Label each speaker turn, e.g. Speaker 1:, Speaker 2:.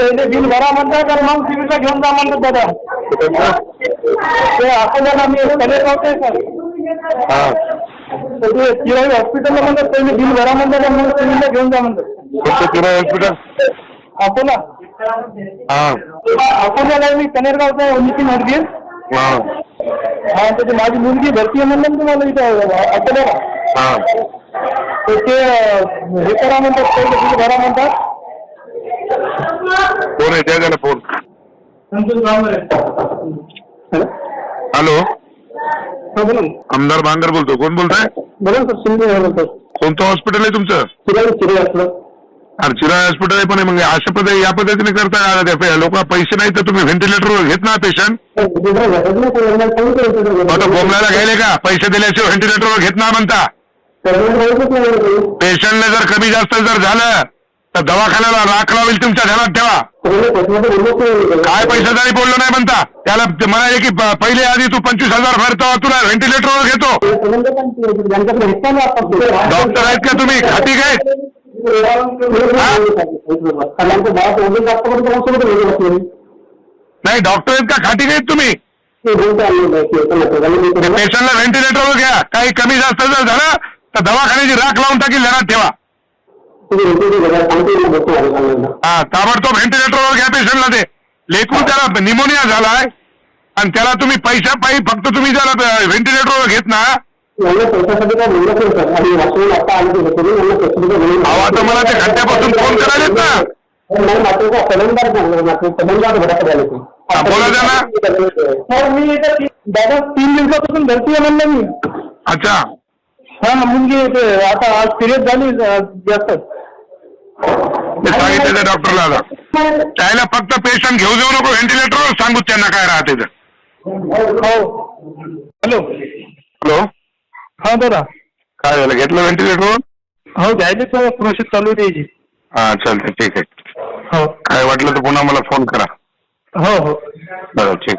Speaker 1: पहिले बिल भरा म्हणता तर मग सिव्हिलला घेऊन जा म्हणतात दादा. ते अकोल्याला मी कलेक्ट होते सर.
Speaker 2: हा.
Speaker 1: तर ते चिराई हॉस्पिटलला म्हणतात पहिले बिल भरा म्हणतात तर मग सिव्हिलला घेऊन जा म्हणतात.
Speaker 2: चिरा हॉस्पिटल?
Speaker 1: अकोला.
Speaker 2: हा.
Speaker 1: अकोल्याला आहे मी कनेरगावचा नितीन हरगीर
Speaker 2: हा.
Speaker 1: तर ते माझी मुलगी भरती आहे म्हणलं तुम्हाला इथं अकोल्याला.
Speaker 2: हा.
Speaker 1: तर ते हे करा म्हणतात पहिले बिल भरा म्हणतात.
Speaker 2: फोन आहे द्या त्याला फोन.
Speaker 1: हॅलो.
Speaker 2: हॅलो
Speaker 1: हा बोला ना.
Speaker 2: आमदार बांगर बोलतो कोण बोलताय?
Speaker 1: बोला ना सर शिंदे बोलतो
Speaker 2: कोणतं हॉस्पिटल आहे तुमचं?
Speaker 1: असलं
Speaker 2: अरे चिरा हॉस्पिटल आहे पण आहे मग अशा पद्धती या पद्धतीने करता लोक पैसे नाही तर तुम्ही व्हेंटिलेटरवर घेत ना पेशंट आता बोमलाला घ्यायले का? पैसे दिल्याशिवाय व्हेंटिलेटरवर घेत ना म्हणता. पेशंटने जर कमी जास्त जर झालं तर दवाखान्याला राख लावेल तुमच्या ध्यानात ठेवा. काय पैशादारी बोललो नाही म्हणता. त्याला म्हणाले की पहिले आधी तू पंचवीस हजार भरतो तुला व्हेंटिलेटरवर घेतो. डॉक्टर आहेत का तुम्ही? खाती काय? नाही डॉक्टर आहेत का? खाती काय तुम्ही? पेशंटला व्हेंटिलेटरवर घ्या. काही कमी जास्त जर झालं तर दवाखान्याची राख लावून टाकील ध्यानात ठेवा. हा ताबडतोब व्हेंटिलेटरवर घ्या पेशंटला ते. लेकून त्याला निमोनिया झालाय आणि त्याला तुम्ही पैशा पायी फक्त तुम्ही त्याला व्हेंटिलेटरवर घेत ना अहो आता मला ते खड्ड्यापासून फोन करायलेत ना. हा, बोला त्यांना.
Speaker 1: सर मी इथं ती- दादा तीन दिवसापासून भरती आहे म्हणलं मी.
Speaker 2: अच्छा.
Speaker 1: हा मुलगी ते आता आज सिरियस झाली अं, जास्त.
Speaker 2: ते सांगितलं त्या डॉक्टरला आता. त्याला फक्त पेशंट घेऊ जाऊ नको व्हेंटिलेटरवर सांगू त्यांना काय राहते तर
Speaker 1: हॅलो.
Speaker 2: हॅलो.
Speaker 1: हा दादा
Speaker 2: काय झालं घेतलं व्हेंटिलेटरवर
Speaker 1: हो घ्यायचे सर प्रोसेस चालू त्याची.
Speaker 2: हा चालते ठीक आहे.
Speaker 1: हो.
Speaker 2: काय वाटलं तर पुन्हा मला फोन करा.
Speaker 1: हो हो.
Speaker 2: बरं ठीक.